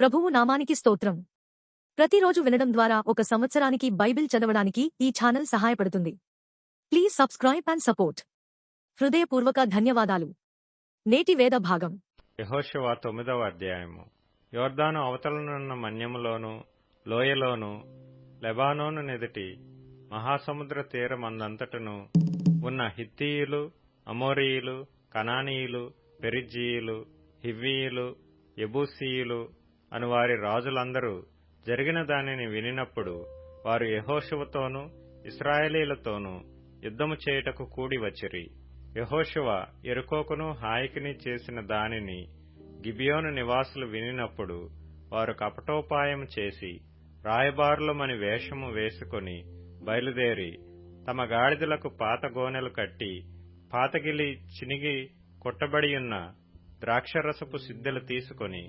ప్రభువు నామానికి స్తోత్రం. ప్రతిరోజు వినడం ద్వారా ఒక సంవత్సరానికి బైబిల్ చదవడానికి ఈ ఛానల్ సహాయపడుతుంది. Please subscribe and support. హృదయపూర్వక ధన్యవాదాలు. నేటి వేద భాగం. యెహోషువ తొమ్మిదవ అధ్యాయము. యోర్దాను అవతలనున్న మన్యములోను లోయలోను లెబానోను నెదుటి మహాసముద్ర తీరమందంతటను ఉన్న హిత్తీయులు అమోరీయులు కనానీయులు పెరిజీయులు హివ్వీయులు ఎబూసీయులు అను వారి రాజులందరూ జరిగిన దానిని వినినప్పుడు వారు యెహోషువతోనూ ఇస్రాయేలీలతోనూ యుద్ధము చేయుటకు కూడి వచ్చిరి. యెహోషువ ఎరుకోకును హాయికిని చేసిన దానిని గిబియోను నివాసులు వినినప్పుడు వారు కపటోపాయం చేసి రాయబారులమని వేషము వేసుకొని బయలుదేరి తమ గాడిదలకు పాత గోనెలు కట్టి పాతగిలి చినిగి కొట్టబడియున్న ద్రాక్షరసపు సిద్దెలు తీసుకొని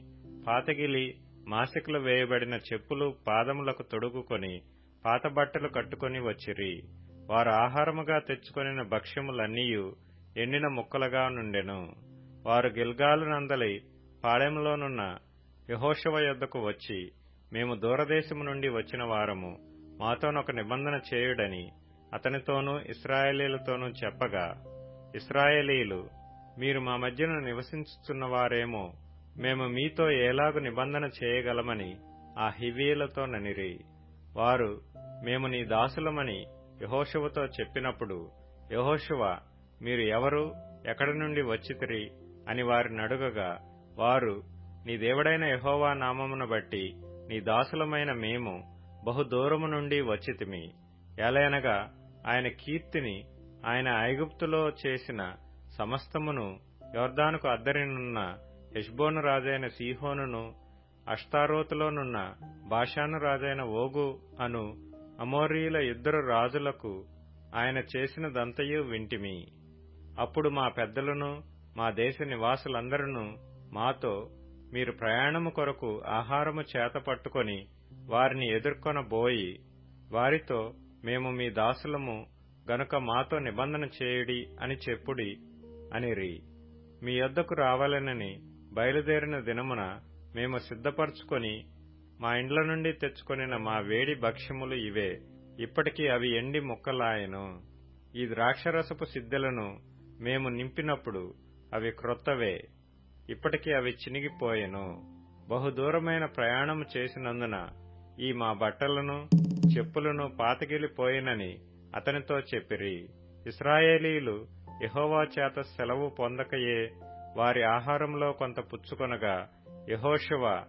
పాతగిలి మాసికలు వేయబడిన చెప్పులు పాదములకు తొడుగుకొని పాత బట్టలు కట్టుకొని వచ్చిరి. వారు ఆహారముగా తెచ్చుకొనిన భక్ష్యములన్నీయు ఎండిన ముక్కలుగా నుండెను. వారు గిల్గాలు నందలి పాళెంలోనున్న యహోషవ యొద్దకు వచ్చి మేము దూరదేశము నుండి వచ్చిన వారము మాతోనొక నిబంధన చేయుడని అతనితోనూ ఇస్రాయేలీలతోనూ చెప్పగా ఇస్రాయేలీలు మీరు మా మధ్యన నివసించుతున్నవారేమో మేము మీతో ఏలాగు నిబంధన చేయగలమని ఆ హివీలతో ననిరి. వారు మేము నీ దాసులమని యహోషువతో చెప్పినప్పుడు యహోషువ మీరు ఎవరు ఎక్కడి నుండి వచ్చితిరి అని వారిని అడుగగా వారు నీ దేవుడైన యహోవా నామమును బట్టి నీ దాసులమైన మేము బహు దూరము నుండి వచ్చితిమి. ఎలయనగా ఆయన కీర్తిని ఆయన ఐగుప్తులో చేసిన సమస్తమును యోర్దానుకు అద్దరినున్న హెష్బోను రాజైన సీహోనును అష్తారోతులోనున్న బాషాను రాజైన ఓగు అను అమోరీల ఇద్దరు రాజులకు ఆయన చేసినదంతయు వింటిమి. అప్పుడు మా పెద్దలను మా దేశ నివాసులందరూ మాతో మీరు ప్రయాణము కొరకు ఆహారము చేత పట్టుకొని వారిని ఎదుర్కొనబోయి వారితో మేము మీ దాసులము గనుక మాతో నిబంధన చేయుడి అని చెప్పుడి అనిరి. మీ యొద్దకు రావాలనని బయలుదేరిన దినమున మేము సిద్ధపరచుకొని మా ఇండ్ల నుండి తెచ్చుకొనిన మా వేడి భక్ష్యములు ఇవే. ఇప్పటికీ అవి ఎండి ముక్కలాయను. ఈ ద్రాక్షరసపు సిద్ధెలను మేము నింపినప్పుడు అవి క్రొత్తవే. ఇప్పటికీ అవి చినిగిపోయెను. బహుదూరమైన ప్రయాణము చేసినందున ఈ మా బట్టలను చెప్పులను పాతగిలిపోయినని అతనితో చెప్పిరి. ఇస్రాయేలీలు యహోవా చేత సెలవు పొందకయే వారి ఆహారంలో కొంత పుచ్చుకొనగా యహోశవ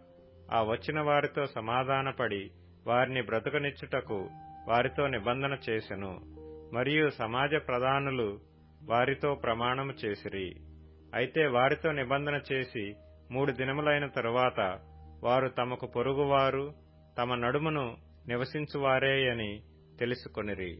ఆ వచ్చిన వారితో సమాధానపడి వారిని బ్రతకనిచ్చుటకు వారితో నిబంధన చేసెను. మరియు సమాజ ప్రధానులు వారితో ప్రమాణము చేసిరి. అయితే వారితో నిబంధన చేసి మూడు దినములైన తరువాత వారు తమకు పొరుగువారు తమ నడుమును నివసించువారే అని తెలుసుకొనిరి.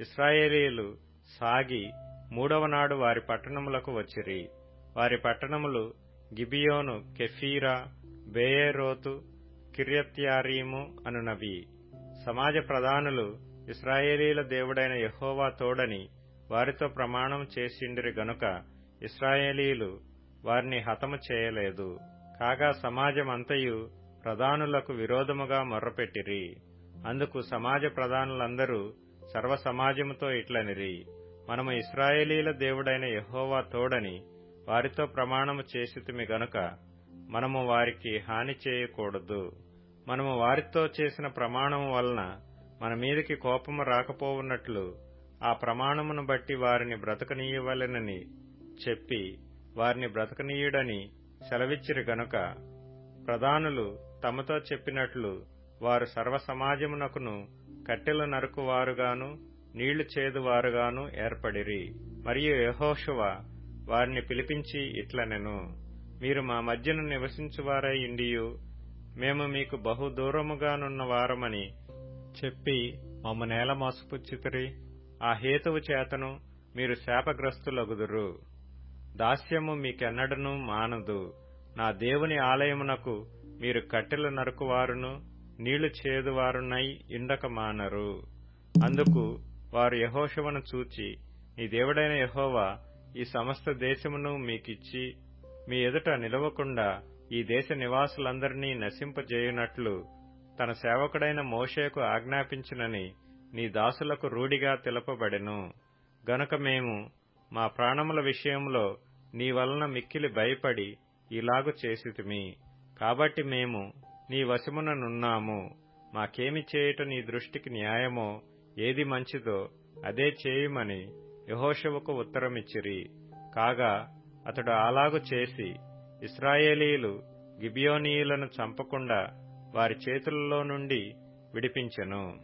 ఇస్రాయేలీలు సాగి మూడవ నాడు వారి పట్టణములకు వచ్చిరి. వారి పట్టణములు గిబియోను కెఫీరా బేయేరోతు కిర్యత్యారీము అనునవి. సమాజ ప్రధానులు ఇస్రాయేలీల దేవుడైన యహోవా తోడని వారితో ప్రమాణం చేసిండిరి గనుక ఇస్రాయేలీలు వారిని హతము చేయలేదు. కాగా సమాజమంతయు ప్రధానులకు విరోధముగా మొర్రపెట్టిరి. అందుకు సమాజ ప్రధానులందరూ సర్వసమాజముతో ఇట్లనిరి. మనము ఇస్రాయేలీల దేవుడైన యహోవా తోడని వారితో ప్రమాణము చేసితిమి గనుక మనము వారికి హాని చేయకూడదు. మనము వారితో చేసిన ప్రమాణము వలన మన మీదకి కోపము రాకపోవున్నట్లు ఆ ప్రమాణమును బట్టి వారిని బ్రతకనీయవలెనని చెప్పి వారిని బ్రతకనీయుడని సెలవిచ్చిరి గనుక ప్రధానులు తమతో చెప్పినట్లు వారు సర్వసమాజమునకును కట్టెలు నరుకువారుగాను నీళ్ళు చేదువారుగాను ఏర్పడిరి. మరియు యహోషువ వారిని పిలిపించి ఇట్లనెను మీరు మా మధ్యన నివసించువారై ఇండియు మేము మీకు బహు దూరముగానున్న వారమని చెప్పి మమ్మ నేల మోసపుచ్చితిరి. ఆ హేతువు చేతను మీరు శాపగ్రస్తులగుదురు. దాస్యము మీకెన్నడను మానదు. నా దేవుని ఆలయమునకు మీరు కట్టెలు నరుకువారును నీళ్ళు చేదువారునై ఇండక మానరు. అందుకు వారు యహోషవను చూచి నీ దేవుడైన యహోవా ఈ సమస్త దేశమును మీకిచ్చి మీ ఎదుట నిలవకుండా ఈ దేశ నివాసులందరినీ నశింపజేయునట్లు తన సేవకుడైన మోషేకు ఆజ్ఞాపించినని నీ దాసులకు రూఢిగా తెలపబడెను. గనుక మేము మా ప్రాణముల విషయంలో నీ వలన మిక్కిలి భయపడి ఇలాగు చేసితిమి. కాబట్టి మేము నీ వశముననున్నాము మాకేమి చేయుట నీ దృష్టికి న్యాయమో ఏది మంచిదో అదే చేయుమని యహోషువకు ఉత్తరమిచ్చిరి. కాగా అతడు అలాగు చేసి ఇస్రాయేలీలు గిబియోనీయులను చంపకుండా వారి చేతులలో నుండి విడిపించెను.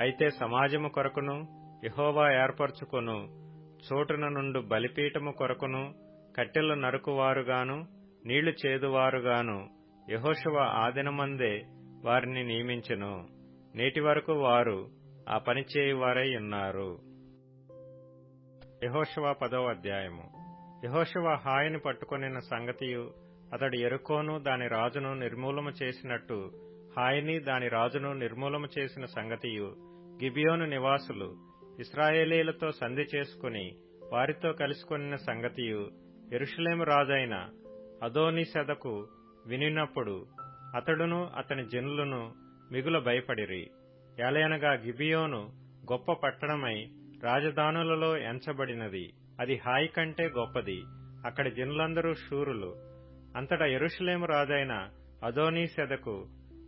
అయితే సమాజము కొరకును యహోవా ఏర్పరచుకొను చోటున నుండు బలిపీఠము కొరకును కట్టెలు నరుకువారుగాను నీళ్ళు చేదువారుగాను యహోశవ ఆదినమందే వారిని నియమించెను. నేటి వరకు వారు ఆ పనిచేయువారై ఉన్నారు. యహోశువ పదవ అధ్యాయము. యహోశువ హాయిని పట్టుకొనిన సంగతియు అతడు ఎరుకోను దాని రాజును నిర్మూలము చేసినట్టు హాయిని దాని రాజును నిర్మూలము చేసిన సంగతియు గిబియోను నివాసులు ఇస్రాయేలీలతో సంధి చేసుకుని వారితో కలుసుకొనిన సంగతియు ఎరుషులేము రాజైన అదోనిసెదకు వినినప్పుడు అతడును అతని జనులను మిగుల భయపడిరి. ఏలయనగా గిబియోను గొప్ప పట్టణమై రాజధానులలో ఎంచబడినది. అది హాయి కంటే గొప్పది. అక్కడి జనులందరూ శూరులు. అంతటా ఎరుషులేము రాజైన అదోనీసెదకు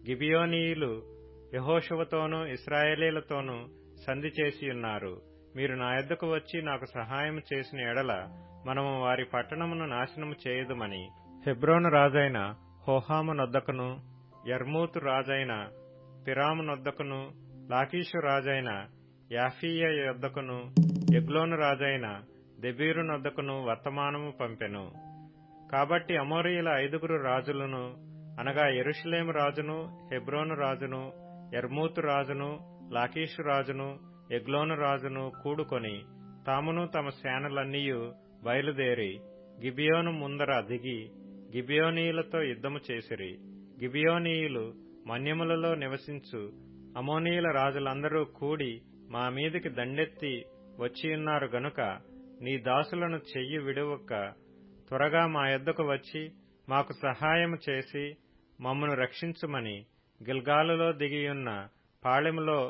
గిబియోనీయులు యహోషువతోనూ ఇస్రాయేలీలతోనూ సంధి చేసి ఉన్నారు. మీరు నా యొద్దకు వచ్చి నాకు సహాయం చేసిన ఎడల మనము వారి పట్టణమును నాశనము చేయదుమని హెబ్రోను రాజైన హోహాము నొద్దకును యర్మూతు రాజైన పిరాము నొద్దకును లాకీషు రాజైన యాఫీయ యొద్దకును ఎగ్లోను రాజైన దెబీరునొద్దకును వర్తమానము పంపెను. కాబట్టి అమోరియుల ఐదుగురు రాజులను అనగా ఎరుషులేము రాజును హెబ్రోను రాజును ఎర్మూతు రాజును లాకీషు రాజును ఎగ్లోను రాజును కూడుకొని తామును తమ సేనలన్నీయు బయలుదేరి గిబియోను ముందర దిగి గిబియోనీయులతో యుద్ధము చేసిరి. గిబియోనీయులు మన్యములలో నివసించు అమోనీయుల రాజులందరూ కూడి మా మీదికి దండెత్తి వచ్చియున్నారు గనుక నీ దాసులను చెయ్యి విడువక్క. త్వరగా మా యొద్దకు వచ్చి మాకు సహాయము చేసి మమ్మను రక్షించుమని గిల్గాలులో దిగియున్న పాళెములో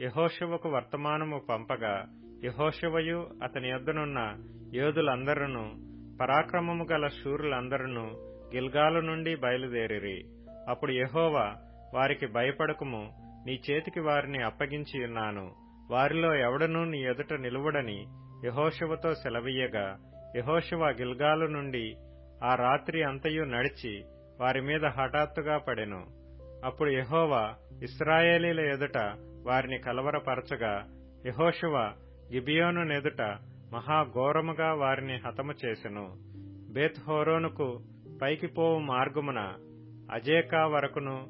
యహోశివకు వర్తమానము పంపగా యహోశివయు అతని యొద్దనున్న యోధులందరూ పరాక్రమము గల శూరులందరూ గిల్గాలు నుండి బయలుదేరిరి. అప్పుడు యహోవా వారికి భయపడకుము నీ చేతికి వారిని అప్పగించి ఉన్నాను. వారిలో ఎవడనూ నీ ఎదుట నిలువడని యహోశువతో సెలవీయగా. యహోశువ గిల్గాలు నుండి ఆ రాత్రి అంతయు నడిచి వారి మీద హఠాత్తుగా పడెను. అప్పుడు యహోవా ఇస్రాయేలీల ఎదుట వారిని కలవరపరచగా యహోశువ గిబియోను నెదుట మహాఘోరముగా వారిని హతము చేసెను. బేత్ హోరోనుకు పైకి పోవు మార్గమున అజేకా వరకును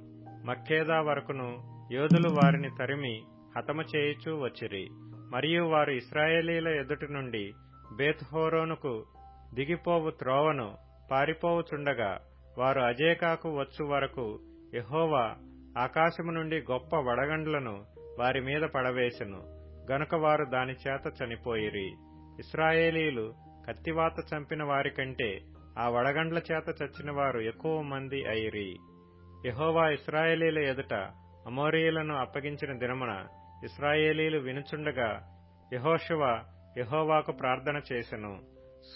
మక్కేదా వరకును యోధులు వారిని తరిమి హతము చేయుచూ వచ్చిరి. మరియు వారు ఇస్రాయేలీల ఎదుటి నుండి బేత్హోరోనుకు దిగిపోవు త్రోవను పారిపోవుచుండగా వారు అజేకాకు వచ్చు వరకు యహోవా ఆకాశము నుండి గొప్ప వడగండ్లను వారి మీద పడవేశెను గనుక వారు దాని చేత చనిపోయిరి. ఇస్రాయేలీలు కత్తివాత చంపిన వారికంటే ఆ వడగండ్ల చేత చచ్చిన వారు ఎక్కువ మంది అయిరి. యహోవా ఇస్రాయేలీల ఎదుట అమోరీయులను అప్పగించిన దినమున ఇస్రాయేలీలు వినుచుండగా యహోశువ యహోవాకు ప్రార్థన చేసెను.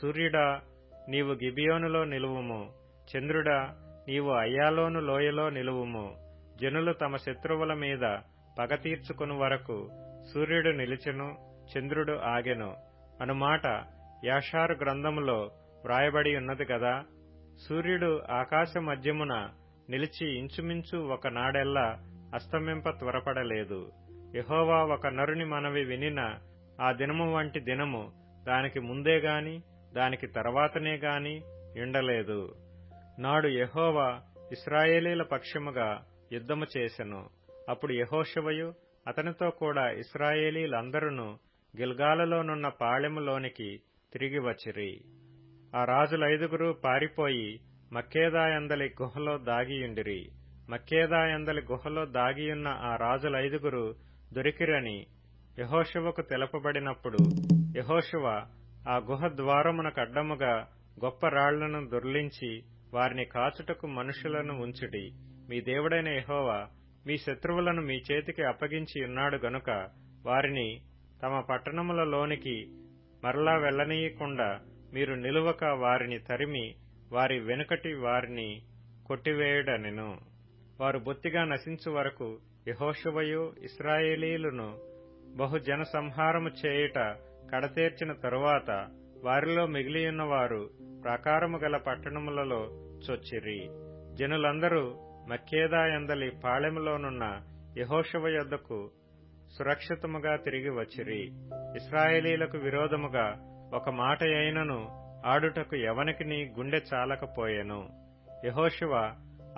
సూర్యుడా నీవు గిబియోనులో నిలువుము. చంద్రుడా నీవు అయ్యాలోను లోయలో నిలువుము. జనులు తమ శత్రువుల మీద పగ తీర్చుకుని వరకు సూర్యుడు నిలిచెను చంద్రుడు ఆగెను. అనుమాట యాషారు గ్రంథములో వ్రాయబడి ఉన్నది కదా సూర్యుడు ఆకాశ మధ్యమున నిలిచి ఇంచుమించు ఒక నాడెల్లా అస్తమింప త్వరపడలేదు. యహోవా ఒక నరుని మనవి వినిన ఆ దినము వంటి దినము దానికి ముందే గాని దానికి తర్వాతనే గాని ఎండలేదు. నాడు యహోవా ఇస్రాయేలీల పక్షముగా యుద్ధము చేసెను. అప్పుడు యహోశవయు అతనితో కూడా ఇస్రాయేలీలందరూ గిల్గాలలోనున్న పాళెములోనికి తిరిగి వచ్చిరి. ఆ రాజులైదుగురు పారిపోయి మక్కేదాయందలి గుహలో దాగియుండిరి మక్కేదాయందలి గుహలో దాగియున్న ఆ రాజులైదుగురు దొరికిరని యహోశువకు తెలపబడినప్పుడు యహోశువ ఆ గుహ ద్వారమునకు అడ్డముగా గొప్ప రాళ్ళను దొర్లించి వారిని కాచుటకు మనుషులను ఉంచుడి. మీ దేవుడైన యహోవా మీ శత్రువులను మీ చేతికి అప్పగించి ఉన్నాడు గనుక వారిని తమ పట్టణములలోనికి మరలా వెళ్ళనీయకుండా మీరు నిలువక వారిని తరిమి వారి వెనుకటి వారిని కొట్టివేయుడనెను. వారు బొత్తిగా నశించు వరకు యహోషువయు ఇస్రాయేలీలను బహుజన సంహారము చేయుట కడతేర్చిన తరువాత వారిలో మిగిలియున్నవారు ప్రాకారము గల పట్టణములలో చొచ్చిరి. జనులందరూ మక్కేదాయందలి పాళెములోనున్న యహోషువ యొద్దకు సురక్షితముగా తిరిగి వచ్చిరి. ఇస్రాయేలీలకు విరోధముగా ఒక మాట అయినను ఆడుటకు ఎవనికిని గుండె చాలకపోయెను. యహోశివ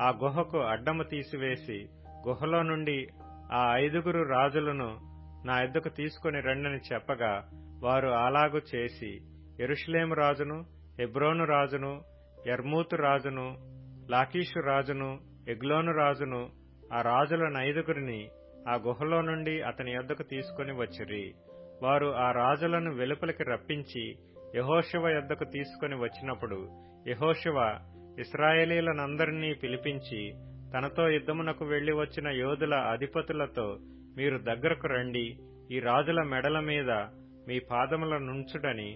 ఆ గుహకు అడ్డము తీసివేసి గుహలో నుండి ఆ ఐదుగురు రాజులను నా ఎద్దుకు తీసుకుని రండని చెప్పగా వారు అలాగు చేసి ఎరుషులేము రాజును హెబ్రోను రాజును ఎర్మూతు రాజును లాకీషు రాజును ఎగ్లోను రాజును ఆ రాజుల నైదుగురిని ఆ గుహలో నుండి అతని యొద్దకు తీసుకుని వచ్చిరి. వారు ఆ రాజులను వెలుపలికి రప్పించి యహోశివ యొద్దకు తీసుకుని వచ్చినప్పుడు యహోశివ ఇస్రాయేలీలనందరినీ పిలిపించి తనతో యుద్ధమునకు వెళ్ళి వచ్చిన యోధుల అధిపతులతో మీరు దగ్గరకు రండి ఈ రాజుల మెడల మీద మీ పాదముల నుంచుడని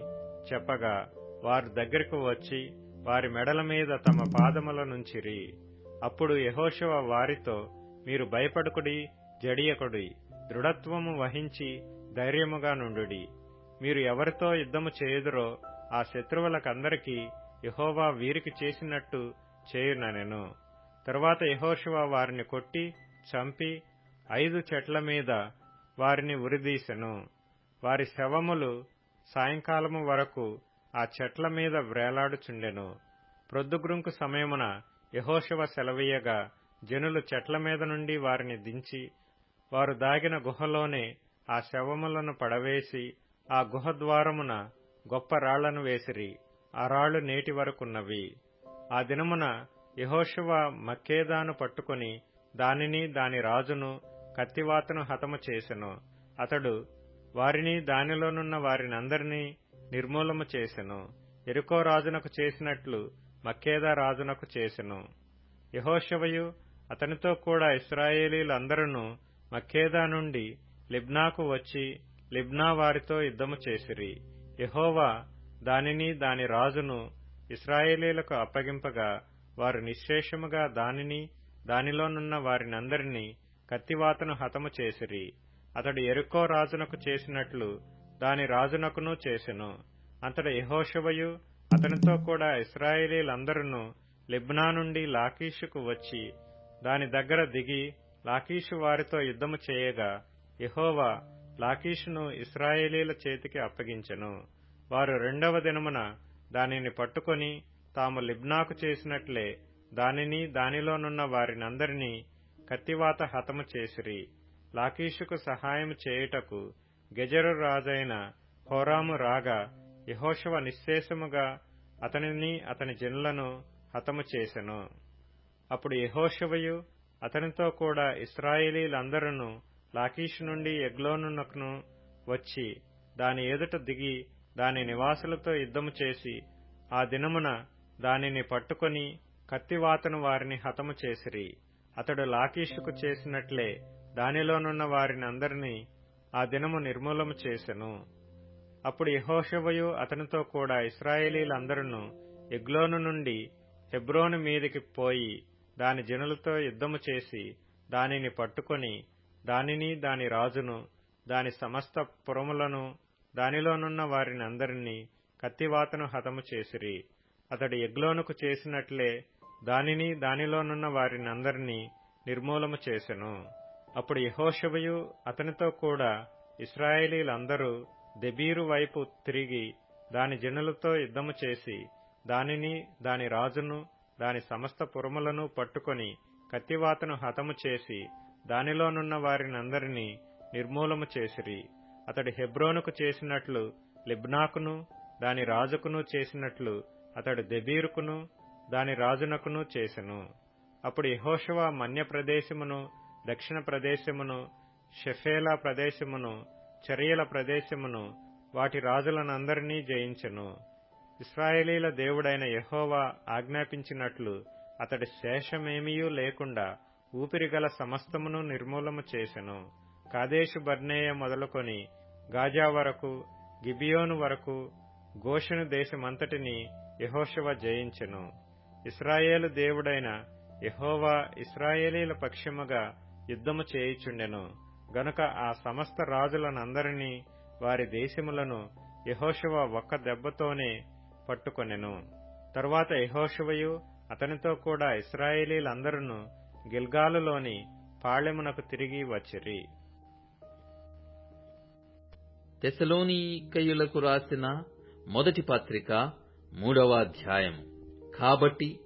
చెప్పగా వారు దగ్గరకు వచ్చి వారి మెడల మీద తమ పాదముల నుంచిరి అప్పుడు యహోశవ వారితో మీరు భయపడుకుడి జడియకుడి దృఢత్వము వహించి ధైర్యముగా నుండుడి. మీరు ఎవరితో యుద్ధము చేయుదురో ఆ శత్రువులకందరికీ యహోవా వీరికి చేసినట్టు చేయుననెను. తర్వాత యహోశివ వారిని కొట్టి చంపి ఐదు చెట్ల మీద వారిని ఉరిదీసెను. వారి శవములు సాయంకాలము వరకు ఆ చెట్ల మీద వ్రేలాడుచుండెను. ప్రొద్దుగ్రుంకు సమయమున యహోశివ సెలవీయగా జనులు చెట్ల మీద నుండి వారిని దించి వారు దాగిన గుహలోనే ఆ శవములను పడవేసి ఆ గుహ ద్వారమున గొప్ప రాళ్ళను వేసిరి. ఆ రాళ్ళు నేటి వరకున్నవి. ఆ దినమున యహోశివ మక్కేదాను పట్టుకుని దానిని దాని రాజును కత్తివాతను హతము చేసెను. అతడు వారిని దానిలోనున్న వారినందరినీ నిర్మూలము చేసెను. ఎరుకో రాజునకు చేసినట్లు మక్కేదా రాజునకు చేసెను. యహోషవయు అతనితో కూడా ఇస్రాయేలీలందరూ మక్కేదా నుండి లిబ్నాకు వచ్చి లిబ్నా వారితో యుద్ధము చేసిరి. యహోవా దానిని దాని రాజును ఇస్రాయేలీలకు అప్పగింపగా వారు నిశ్శేషముగా దానిని దానిలోనున్న వారినందరినీ కత్తివాతను హతము చేసిరి. అతడు ఎరుకో రాజునకు చేసినట్లు దాని రాజునకును చేసెను. అంతట యహోషవయు అతనితో కూడా ఇస్రాయేలీలందరూ లిబ్నా నుండి లాకీషుకు వచ్చి దాని దగ్గర దిగి లాకీషు వారితో యుద్ధము చేయగా యహోవా లాకీషును ఇస్రాయేలీల చేతికి అప్పగించెను. వారు రెండవ దినమున దానిని పట్టుకొని తాము లిబ్నాకు చేసినట్లే దానిని దానిలోనున్న వారినందరినీ కత్తివాత హతము చేసిరి. లాకీషుకు సహాయం చేయుటకు గెజరు రాజైన హోరాము రాగా యహోశవ నిశ్శేషముగా అతనిని అతని జనులను హతము చేసెను. అప్పుడు యహోశవయు అతనితో కూడా ఇస్రాయేలీలందరూ లాకీషు నుండి ఎగ్లోనునకును వచ్చి దాని ఎదుట దిగి దాని నివాసులతో యుద్ధము చేసి ఆ దినమున దానిని పట్టుకొని కత్తివాతను వారిని హతము చేసిరి. అతడు లాకీషుకు చేసినట్లే దానిలోనున్న వారిని అందరినీ ఆ దినము నిర్మూలము చేసెను. అప్పుడు యహోషవయు అతనితో కూడా ఇస్రాయేలీలందరూ ఎగ్లోను నుండి హెబ్రోను మీదికి పోయి దాని జనులతో యుద్ధము చేసి దానిని పట్టుకొని దానిని దాని రాజును దాని సమస్త పురములను దానిలోనున్న వారిని అందరినీ కత్తివాతను హతము చేసిరి. అతడు ఎగ్లోనుకు చేసినట్లే దానిని దానిలోనున్న వారినందరినీ నిర్మూలము చేసెను. అప్పుడు యహోషవయు అతనితో కూడా ఇస్రాయేలీలందరూ దెబీరు వైపు తిరిగి దాని జనులతో యుద్ధము చేసి దానిని దాని రాజును దాని సమస్త పురములను పట్టుకొని కత్తివాతను హతము చేసి దానిలోనున్న వారినందరినీ నిర్మూలము చేసిరి. అతడు హెబ్రోనుకు చేసినట్లు లిబ్నాకును దాని రాజుకును చేసినట్లు అతడు దెబీరుకును దాని రాజునకును చేసెను. అప్పుడు యహోషవ మన్య ప్రదేశమును దక్షిణ ప్రదేశమును షెఫేలా ప్రదేశమును చర్యల ప్రదేశమును వాటి రాజులనందరినీ జయించెను. ఇస్రాయేలీల దేవుడైన యహోవా ఆజ్ఞాపించినట్లు అతడి శేషమేమీయూ లేకుండా ఊపిరిగల సమస్తమును నిర్మూలము చేసెను. కాదేశు బర్నేయ మొదలుకొని గాజా వరకు గిబియోను వరకు గోషెను దేశమంతటిని యహోషవ జయించెను. ఇస్రాయేలు దేవుడైన యహోవా ఇస్రాయేలీల పక్షముగా యుద్ధము చేయుచుండెను. గనుక ఆ సమస్త రాజులనందరినీ వారి దేశములను యహోషవ ఒక్క దెబ్బతోనే పట్టుకొనెను. తరువాత యెహోషువయు అతనితో కూడా ఇస్రాయేలీలందరూ గిల్గాలులోని పాళెమునకు తిరిగి వచ్చిరి. తెసలోనికయులకు రాసిన మొదటి పత్రిక మూడవ అధ్యాయం కాబట్టి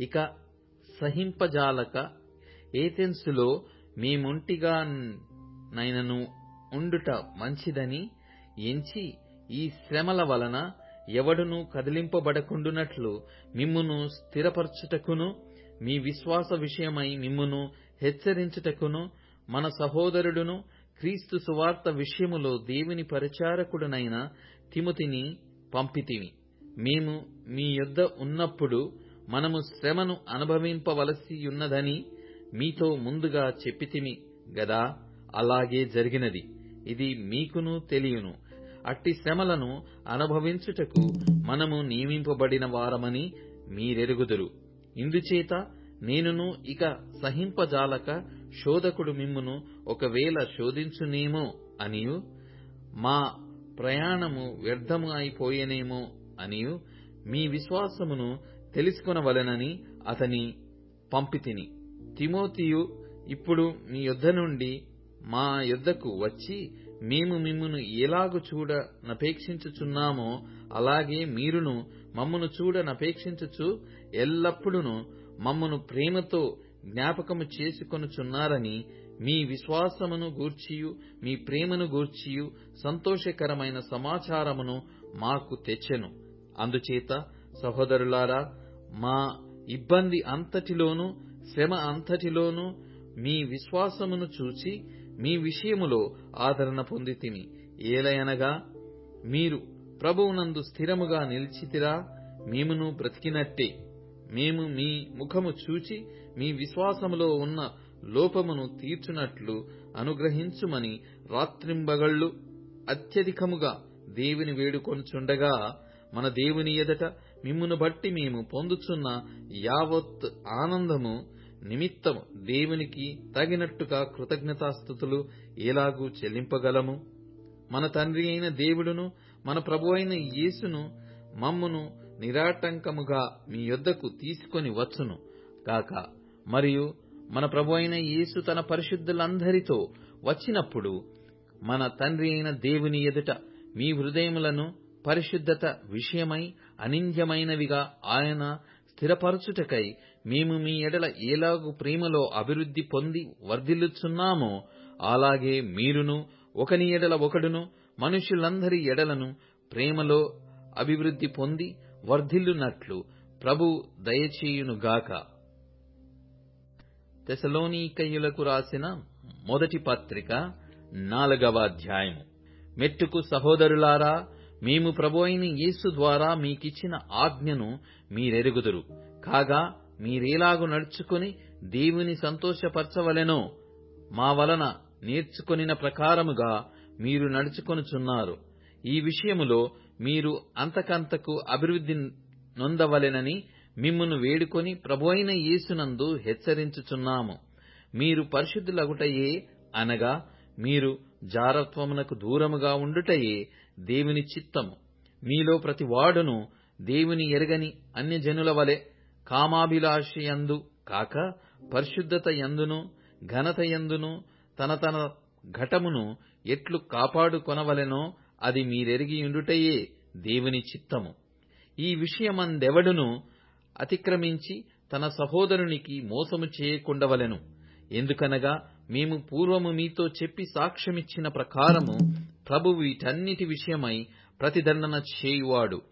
ఇక సహింపజాలక ఏథెన్సులో మేముంటిగా నైనను ఉండుట మంచిదని ఎంచి ఈ శ్రమల వలన ఎవడును కదిలింపబడకుండునట్లు మిమ్మును స్థిరపరచుటకును మీ విశ్వాస విషయమై మిమ్మును హెచ్చరించుటకును మన సహోదరుడును క్రీస్తు సువార్త విషయములో దేవుని పరిచారకుడునైన తిముతిని పంపితిమి. మేము మీ యొద్ద ఉన్నప్పుడు మనము శ్రమను అనుభవింపవలసియున్నదని మీతో ముందుగా చెప్పితిమి గదా అలాగే జరిగినది. ఇది మీకును తెలియను. అట్టి శ్రమలను అనుభవించుటకు మనము నియమింపబడిన వారమని మీరెరుగుదురు. ఇందుచేత నేనును ఇక సహింపజాలక శోధకుడు మిమ్మును ఒకవేళ శోధించునేమో అనియు మా ప్రయాణము వ్యర్థము అయిపోయేనేమో అనియు మీ విశ్వాసమును తెలుసుకొనవలెనని అతని పంపితిని. తిమోతియు ఇప్పుడు మీ యొద్ద నుండి మా యొద్దకు వచ్చి మేము మిమ్మను ఎలాగు చూడనపేక్షించుచున్నామో అలాగే మీరును మమ్మను చూడనపేక్షించుచు ఎల్లప్పుడూ మమ్మను ప్రేమతో జ్ఞాపకము చేసుకొనుచున్నారని మీ విశ్వాసమును గూర్చియు మీ ప్రేమను గూర్చియు సంతోషకరమైన సమాచారమును మాకు తెచ్చెను. అందుచేత సహోదరులారా మా ఇబ్బంది అంతటిలోనూ శ్రమ అంతటిలోనూ మీ విశ్వాసమును చూచి మీ విషయములో ఆదరణ పొందితిమి ఏలయనగా మీరు ప్రభువునందు స్థిరముగా నిలిచితిరా మేమును బ్రతికినట్టే. మేము మీ ముఖము చూచి మీ విశ్వాసములో ఉన్న లోపమును తీర్చునట్లు అనుగ్రహించుమని రాత్రింబగళ్ళు అత్యధికముగా దేవుని వేడుకొనుచుండగా మన దేవుని ఎదట మిమ్మును బట్టి మేము పొందుచున్న యావత్ ఆనందము నిమిత్తం దేవునికి తగినట్టుగా కృతజ్ఞతాస్థుతులు ఎలాగూ చెల్లింపగలము. మన తండ్రి అయిన దేవుడును మన ప్రభు అయిన యేసును మమ్మును నిరాటంకముగా మీ యొద్దకు తీసుకొని వచ్చును కాక మరియు మన ప్రభు అయిన యేసు తన పరిశుద్ధులందరితో వచ్చినప్పుడు మన తండ్రి అయిన దేవుని ఎదుట మీ హృదయములను పరిశుద్ధత విషయమై అనింద్యమైనవిగా ఆయన స్థిరపరచుటకై మేము మీ ఎడల ఏలాగు ప్రేమలో అభివృద్ధి పొంది వర్ధిల్లుచున్నామో అలాగే మీరును ఒకని ఎడల ఒకడును మనుషులందరి ఎడలను ప్రేమలో అభివృద్ధి పొంది వర్ధిల్లునట్లు ప్రభు దయచేయునుగాక. తెసలోనీకయ్యులకు రాసిన మొదటి పత్రిక నాలుగవ అధ్యాయము. మెట్టుకు సహోదరులారా మేము ప్రభు అయిన యేసు ద్వారా మీకిచ్చిన ఆజ్ఞను మీరెరుగుదురు. కాగా మీరేలాగు నడుచుకుని దేవుని సంతోషపరచవలెనో మా వలన నేర్చుకొనిన ప్రకారముగా మీరు నడుచుకొనుచున్నారు. ఈ విషయములో మీరు అంతకంతకు అభివృద్ధి నొందవలెనని మిమ్మును వేడుకొని ప్రభు అయిన యేసునందు హెచ్చరించుచున్నాము. మీరు పరిశుద్ధులగుటయే అనగా మీరు జారత్వమునకు దూరముగా ఉండుటయే దేవుని చిత్తము. మీలో ప్రతి వాడును దేవుని ఎరగని అన్యజనుల వలె కామాభిలాషయందు కాక పరిశుద్ధత యందును ఘనత యందును తన తన ఘటమును ఎట్లు కాపాడుకొనవలెనో అది మీరెరిగియుండుటయే దేవుని చిత్తము. ఈ విషయమందెవడును అతిక్రమించి తన సహోదరునికి మోసము చేయకుండవలెను. ఎందుకనగా మేము పూర్వము మీతో చెప్పి సాక్ష్యమిచ్చిన ప్రకారము ప్రభు వీటన్నిటి విషయమై ప్రతిదండన చేయువాడు.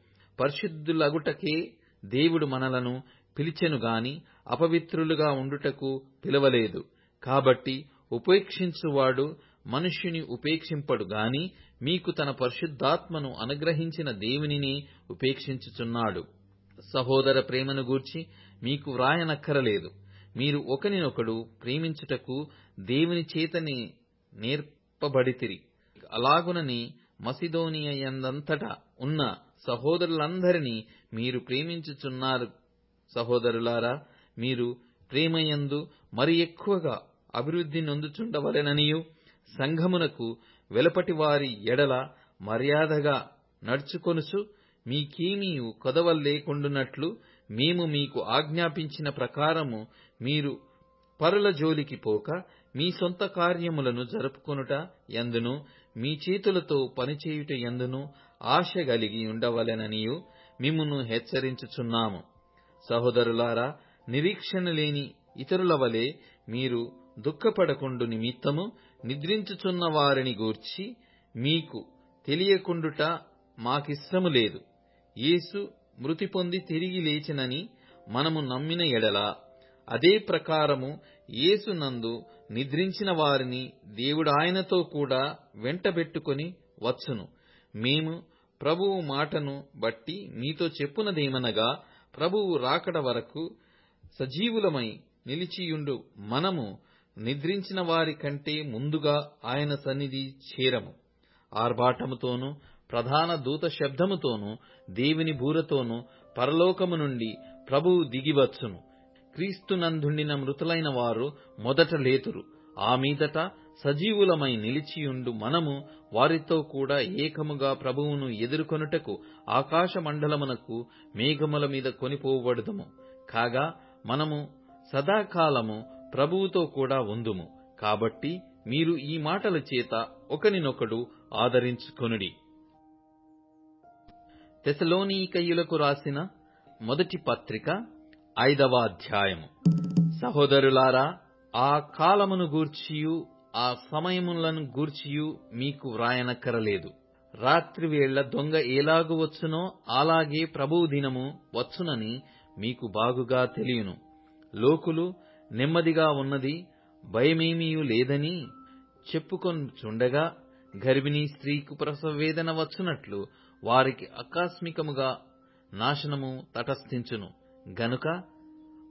పరిశుద్ధులగుటకే దేవుడు మనలను పిలిచెను గాని అపవిత్రులుగా ఉండుటకు పిలవలేదు. కాబట్టి ఉపేక్షించువాడు మనుష్యుని ఉపేక్షింపడు గాని మీకు తన పరిశుద్ధాత్మను అనుగ్రహించిన దేవునిని ఉపేక్షించుచున్నాడు. సహోదర ప్రేమను గూర్చి మీకు వ్రాయనక్కరలేదు. మీరు ఒకరినొకడు ప్రేమించుటకు దేవుని చేతనే నేర్పబడితిరి. అలాగునని మసిదోనియందంతటా ఉన్న సహోదరులందరినీ మీరు ప్రేమించుచున్నారు. సహోదరులారా మీరు ప్రేమయందు మరి ఎక్కువగా అభివృద్ధి నొందుచుండవలెననియు సంఘమునకు వెలపటి వారి ఎడల మర్యాదగా నడుచుకొనుచు మీకేమీయు కొదవలేకుండునట్లు మేము మీకు ఆజ్ఞాపించిన ప్రకారము మీరు పరుల జోలికి పోక మీ సొంత కార్యములను జరుపుకొనుట ఎందును మీ చేతులతో పనిచేయుట ఎందును ఆశ కలిగి ఉండవలెననియు మిమ్మును హెచ్చరించుచున్నాము. సహోదరులారా నిరీక్షణ లేని ఇతరుల వలె మీరు దుఃఖపడకుండు నిమిత్తము నిద్రించుచున్న వారిని గూర్చి మీకు తెలియకుండుట మాకిష్టము లేదు. యేసు మృతి పొంది తిరిగి లేచినని మనము నమ్మిన ఎడల అదే ప్రకారము యేసు నందు నిద్రించిన వారిని దేవుడు ఆయనతో కూడా వెంటబెట్టుకొని వచ్చును. మేము ప్రభువు మాటను బట్టి మీతో చెప్పునదేమనగా ప్రభువు రాకడ వరకు సజీవులమై నిలిచియుండు మనము నిద్రించిన వారి కంటే ముందుగా ఆయన సన్నిధి చేరము. ఆర్భాటముతోనూ ప్రధాన దూత శబ్దముతోనూ దేవుని బూరతోనూ పరలోకము నుండి ప్రభువు దిగివచ్చును క్రీస్తునందుండిన మృతులైన వారు మొదట లేతురు. ఆ మీదట సజీవులమై నిలిచియుండు మనము వారితో కూడా ఏకముగా ప్రభువును ఎదుర్కొనుటకు ఆకాశ మండలమునకు మేఘముల మీద కొనిపోబడుదుము. కాగా మనము సదాకాలము ప్రభువుతో కూడా ఉందుము. కాబట్టి మీరు ఈ మాటల చేత ఒకనినొకడు ఆదరించుకొనుడి. తెసలోనీకయులకు రాసిన మొదటి పత్రిక ఐదవ అధ్యాయము సహోదరులారా ఆ కాలమును గూర్చియు ఆ సమయములను గూర్చియు మీకు వ్రాయనక్కరలేదు. రాత్రివేళ దొంగ ఎలాగు వచ్చునో అలాగే ప్రభువు దినము వచ్చునని మీకు బాగుగా తెలియను. లోకులు నెమ్మదిగా ఉన్నది భయమేమీయూ లేదని చెప్పుకొనుచుండగా గర్భిణీ స్త్రీకు ప్రసవవేదన వచ్చునట్లు వారికి ఆకస్మికముగా నాశనము తటస్థించును. గనుక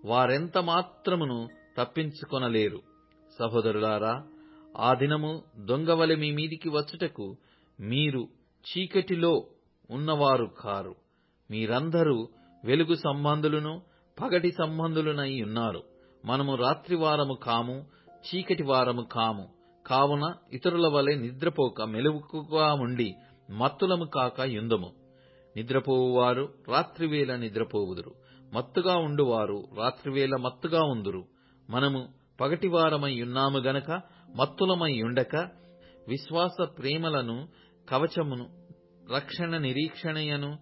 వారెంత మాత్రమును తప్పించుకొనలేరు. సహోదరులారా ఆ దినము దొంగవలె మీ మీదికి వచ్చుటకు మీరు చీకటిలో ఉన్నవారు కారు. మీరందరూ వెలుగు సంబంధులను పగటి సంబంధులనై ఉన్నారు. మనము రాత్రివారము కాము చీకటి వారము కాము. కావున ఇతరుల వలె నిద్రపోక మెలకుగా ఉండి మత్తులము కాక యుందము నిద్రపోవువారు రాత్రివేళ నిద్రపోవుదురు. మత్తుగా ఉండువారు. రాత్రివేళ మత్తుగా ఉందురు. మనము పగటివారమై ఉన్నాము గనక మత్తులమై ఉండక విశ్వాస ప్రేమలను కవచమును రక్షణ నిరీక్షణయను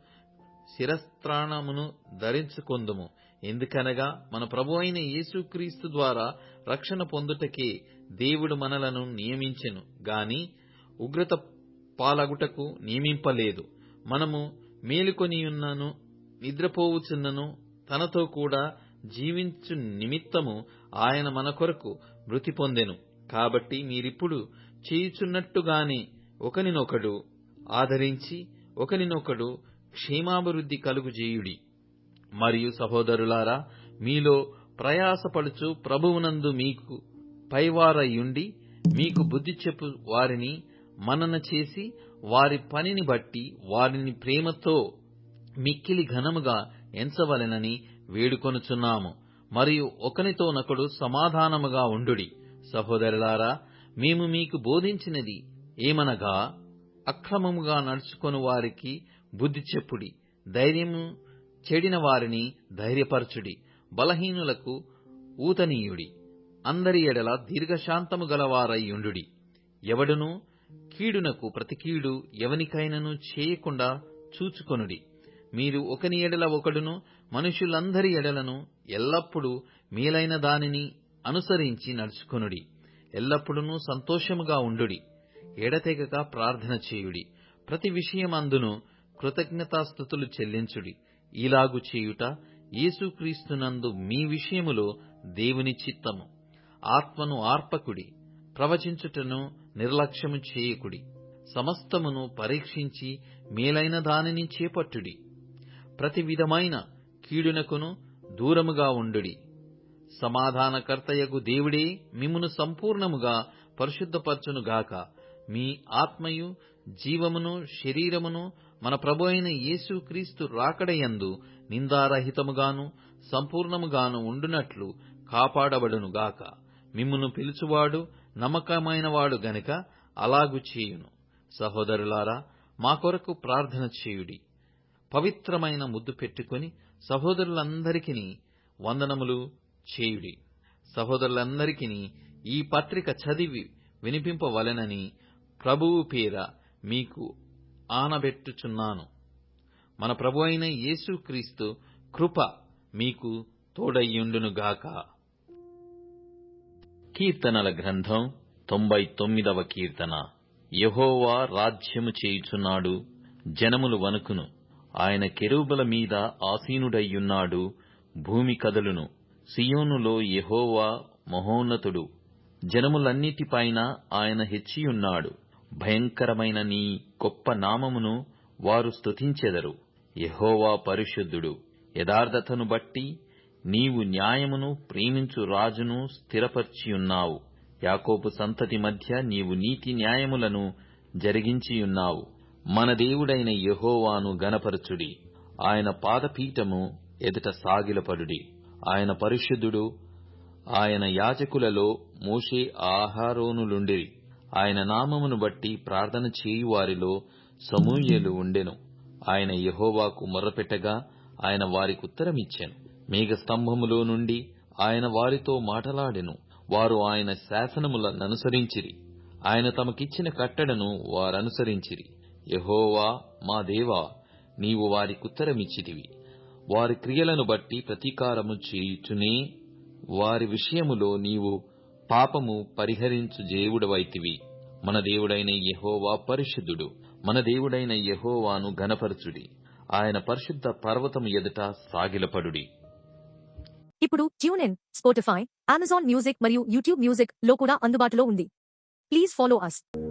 శిరస్త్రాణమును ధరించుకొందుము. ఎందుకనగా మన ప్రభు అయిన యేసుక్రీస్తు ద్వారా రక్షణ పొందుటకే దేవుడు మనలను నియమించెను. గాని ఉగ్రత పాలగుటకు నియమింపలేదు. మనము మేలుకొనియున్నను నిద్రపోవుచున్నను తనతో కూడా జీవించు నిమిత్తము ఆయన మన కొరకు మృతి పొందెను. కాబట్టి మీరిప్పుడు చేయుచున్నట్టుగానే ఒకనినొకడు ఆదరించి ఒకనినొకడు క్షేమాభివృద్ధి కలుగుజేయుడి మరియు సహోదరులారా మీలో ప్రయాసపడుచు ప్రభువునందు మీకు పైవారయ్యుండి మీకు బుద్ధి చెప్పు వారిని మనన చేసి వారి పనిని బట్టి వారిని ప్రేమతో మిక్కిలి ఘనముగా ఎంచవలెనని వేడుకొనుచున్నాము. మరియు ఒకనితోనొకడు సమాధానముగా ఉండుడి. సహోదరులారా మేము మీకు బోధించినది ఏమనగా అక్రమముగా నడుచుకొని వారికి బుద్ధి చెప్పుడి. ధైర్యము చెడిన వారిని ధైర్యపరచుడి. బలహీనులకు ఊతనీయుడి. అందరి ఎడల దీర్ఘశాంతము గలవారయ్యుండుడి ఎవడునూ కీడునకు ప్రతి కీడు ఎవనికైనను చేయకుండా చూచుకొనుడి. మీరు ఒకని ఎడల ఒకడును మనుషులందరి ఎడలను ఎల్లప్పుడూ మేలైన దానిని అనుసరించి నడుచుకొనుడి. ఎల్లప్పుడూ సంతోషముగా ఉండుడి. ఎడతెగక ప్రార్థన చేయుడి. ప్రతి విషయమందును కృతజ్ఞతాస్థుతులు చెల్లించుడి. ఇలాగు చేయుట యేసుక్రీస్తునందు మీ విషయములో దేవుని చిత్తము. ఆత్మను ఆర్పకుడి. ప్రవచించుటను నిర్లక్ష్యము చేయకుడి. సమస్తమును పరీక్షించి మేలైన దానిని చేపట్టుడి. ప్రతి విధమైన కీడునకును దూరముగా ఉండుడి. సమాధానకర్తయగు దేవుడే మిమ్మును సంపూర్ణముగా పరిశుద్ధపరచునుగాక మీ ఆత్మయు జీవమును శరీరమును మన ప్రభు అయిన యేసుక్రీస్తు రాకడయందు నిందారహితముగాను సంపూర్ణముగాను ఉండునట్లు కాపాడబడునుగాక మిమ్మును పిలుచువాడు నమ్మకమైనవాడు గనుక అలాగు చేయును. సహోదరులారా మా కొరకు ప్రార్థన చేయుడి. పవిత్రమైన ముద్దు పెట్టుకొని సహోదరులందరికీ వందనములు చేయుడి. సహోదరులందరికీ ఈ పత్రిక చదివి వినిపింపవలెనని ప్రభువు పేర మీకు ఆనబెట్టుచున్నాను. మన ప్రభు అయిన యేసుక్రీస్తు కృప మీకు తోడయ్యుండునుగాక కీర్తనల గ్రంథం తొంభై తొమ్మిదవ కీర్తన. యహోవా రాజ్యము చేయుచున్నాడు జనములు వణుకును. ఆయన కెరూబల మీద ఆసీనుడయ్యున్నాడు భూమి కదలును. సియోనులో యెహోవా మహోన్నతుడు. జనములన్నిటిపైన ఆయన హెచ్చియున్నాడు. భయంకరమైన నీ గొప్ప నామమును వారు స్తుతించెదరు. యెహోవా పరిశుద్ధుడు. యథార్థతను బట్టి నీవు న్యాయమును ప్రేమించు రాజును స్థిరపర్చియున్నావు. యాకోబు సంతతి మధ్య నీవు నీతి న్యాయములను జరిగించియున్నావు. మన దేవుడైన యహోవాను గనపరచుడి ఆయన పాదపీఠము ఎదుట సాగిలపడుడి. ఆయన పరిశుద్ధుడు ఆయన యాజకులలో మోషే ఆహారోనులుండిరి. ఆయన నామమును బట్టి ప్రార్థన చేయువారిలో సమూయలు ఉండెను. ఆయన యహోవాకు మొర్రపెట్టగా ఆయన వారికి మేఘ స్తంభములో నుండి ఆయన వారితో మాటలాడెను. వారు ఆయన శాసనములననుసరించిరి ఆయన తమకిచ్చిన కట్టడను వారనుసరించిరి. యహోవా మా దేవా నీవు వారికుత్తరమిచ్చితివి వారి క్రియలను బట్టి ప్రతీకారము చేయుచునే వారి విషయములో నీవు పాపము పరిహరించు దేవుడవైతివి. మన దేవుడైన యెహోవా పరిశుద్ధుడు మన దేవుడైన యెహోవాను ఘనపరచుడి. ఆయన పరిశుద్ధ పర్వతము ఎదుట సాగిలపడుడి. ఇప్పుడు ట్యూన్ స్పోటిఫై అమెజాన్ మ్యూజిక్ మరియు యూట్యూబ్ మ్యూజిక్లో కూడా అందుబాటులో ఉంది. Please follow us.